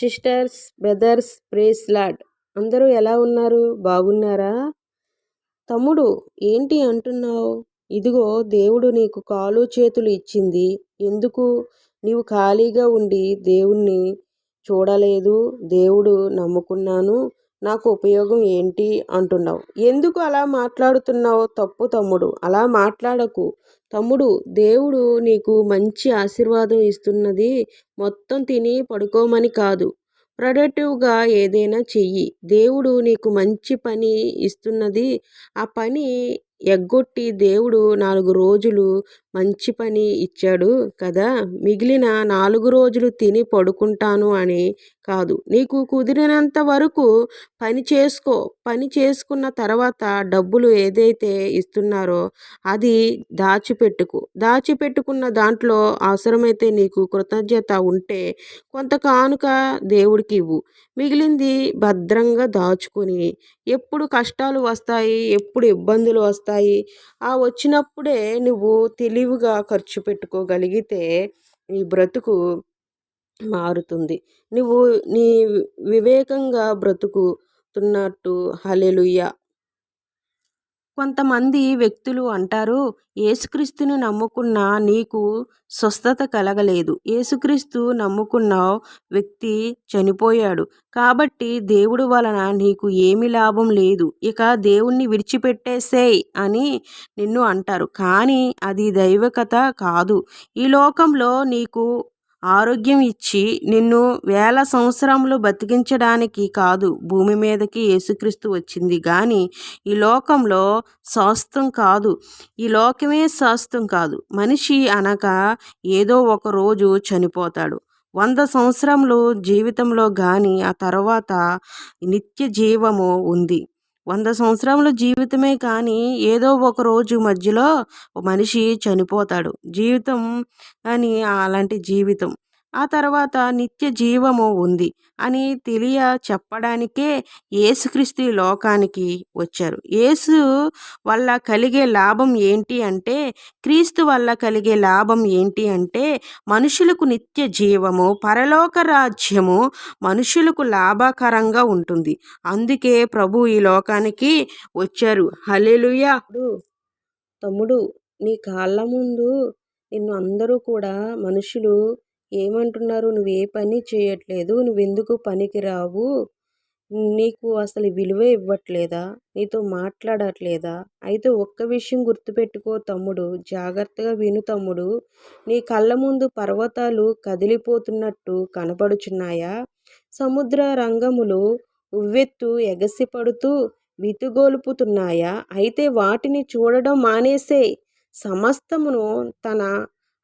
Sisters brothers praise lord. అందరూ ఎలా ఉన్నారు? బాగున్నారా? తమ్ముడు ఏంటి అంటున్నావు? ఇదిగో దేవుడు నీకు కాలు చేతులు ఇచ్చింది. ఎందుకు? నీవు ఖాళీగా ఉండి దేవుణ్ణి చూడలేదు. దేవుడు నమ్ముకున్నాను. నాకు ఉపయోగం ఏంటి అంటున్నావు. ఎందుకు అలా మాట్లాడుతున్నావు తప్పు తమ్ముడు? అలా మాట్లాడకు. తమ్ముడు దేవుడు నీకు మంచి ఆశీర్వాదం ఇస్తున్నది మొత్తం తిని పడుకోమని కాదు. ప్రొడక్టివ్గా ఏదైనా చెయ్యి. దేవుడు నీకు మంచి పని ఇస్తున్నది. ఆ పని ఎగ్గొట్టి దేవుడు నాలుగు రోజులు మంచి పని ఇచ్చాడు కదా. మిగిలిన నాలుగు రోజులు తిని పడుకుంటాను అని కాదు. నీకు కుదిరినంత వరకు పని చేసుకో. పని చేసుకున్న తర్వాత డబ్బులు ఏదైతే ఇస్తున్నారో అది దాచిపెట్టుకు. దాచిపెట్టుకున్న దాంట్లో అవసరమైతే నీకు కృతజ్ఞత ఉంటే కొంత కానుక దేవుడికి ఇవ్వు. మిగిలింది భద్రంగా దాచుకొని ఎప్పుడు కష్టాలు వస్తాయి ఎప్పుడు ఇబ్బందులు వస్తాయి ఆ వచ్చినప్పుడే నువ్వు తెలివిగా ఖర్చు పెట్టుకోగలిగితే నీ బ్రతుకు మారుతుంది. నువ్వు నీ వివేకంగా బ్రతుకు చేస్తున్నట్టు హలెలుయ్య కొంతమంది వ్యక్తులు అంటారు ఏసుక్రీస్తుని నమ్ముకున్న నీకు స్వస్థత కలగలేదు. ఏసుక్రీస్తు నమ్ముకున్న వ్యక్తి చనిపోయాడు. కాబట్టి దేవుడు వలన నీకు ఏమి లాభం లేదు. ఇక దేవుణ్ణి విడిచిపెట్టేసేయ్ అని నిన్ను అంటారు. కానీ అది దైవకత కాదు. ఈ లోకంలో నీకు ఆరోగ్యం ఇచ్చి నిన్ను వేల సంవత్సరములు బతికించడానికి కాదు భూమి మీదకి యేసుక్రీస్తు వచ్చింది. కానీ ఈ లోకంలో శాస్త్రం కాదు. ఈ లోకమే శాస్త్రం కాదు. మనిషి అనగా ఏదో ఒక రోజు చనిపోతాడు. వంద సంవత్సరములు జీవితంలో కానీ ఆ తర్వాత నిత్య జీవము ఉంది. వంద సంవత్సరముల జీవితమే కానీ ఏదో ఒక రోజు మధ్యలో మనిషి చనిపోతాడు. జీవితం అని అలాంటి జీవితం. ఆ తర్వాత నిత్య జీవము ఉంది అని తెలియ చెప్పడానికే యేసుక్రీస్తు లోకానికి వచ్చారు. యేసు వల్ల కలిగే లాభం ఏంటి అంటే క్రీస్తు వల్ల కలిగే లాభం ఏంటి అంటే మనుషులకు నిత్య జీవము పరలోక రాజ్యము మనుషులకు లాభకరంగా ఉంటుంది. అందుకే ప్రభు ఈ లోకానికి వచ్చారు. హలెలుయా తమ్ముడు నీ కాళ్ళ ముందు నిన్ను అందరూ కూడా మనుషులు ఏమంటున్నారు? నువ్వు ఏ పని చేయట్లేదు నువ్వెందుకు పనికి రావు? నీకు అసలు విలువ ఇవ్వట్లేదా? నీతో మాట్లాడట్లేదా? అయితే ఒక్క విషయం గుర్తుపెట్టుకో తమ్ముడు జాగ్రత్తగా విను తమ్ముడు. నీ కళ్ళ ముందు పర్వతాలు కదిలిపోతున్నట్టు కనపడుచున్నాయా? సముద్ర రంగములు ఉవ్వెత్తు ఎగసిపడుతూ వితుగోలుపుతున్నాయా? అయితే వాటిని చూడడం మానేసే. సమస్తమును తన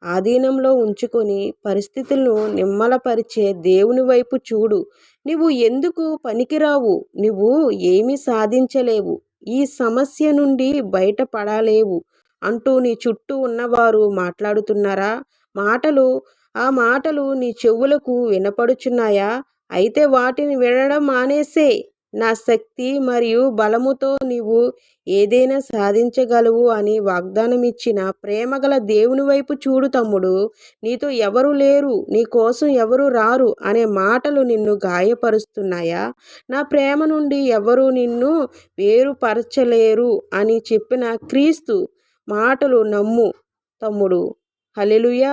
ఆధీనంలో ఉంచుకొని పరిస్థితులను నిమ్మలపరిచే దేవుని వైపు చూడు. నువ్వు ఎందుకు పనికిరావు? నువ్వు ఏమీ సాధించలేవు. ఈ సమస్య నుండి బయటపడలేవు అంటూ నీ చుట్టూ ఉన్నవారు మాట్లాడుతున్నారా? మాటలు ఆ మాటలు నీ చెవులకు వినపడుచున్నాయా? అయితే వాటిని వినడం మానేసే. నా శక్తి మరియు బలముతో నీవు ఏదైనా సాధించగలవు అని వాగ్దానం ఇచ్చిన ప్రేమగల దేవుని వైపు చూడు తమ్ముడు. నీతో ఎవరు లేరు నీ కోసం ఎవరు రారు అనే మాటలు నిన్ను గాయపరుస్తున్నాయా? నా ప్రేమ నుండి ఎవరు నిన్ను వేరుపరచలేరు అని చెప్పిన క్రీస్తు మాటలు నమ్ము తమ్ముడు. హలెలుయా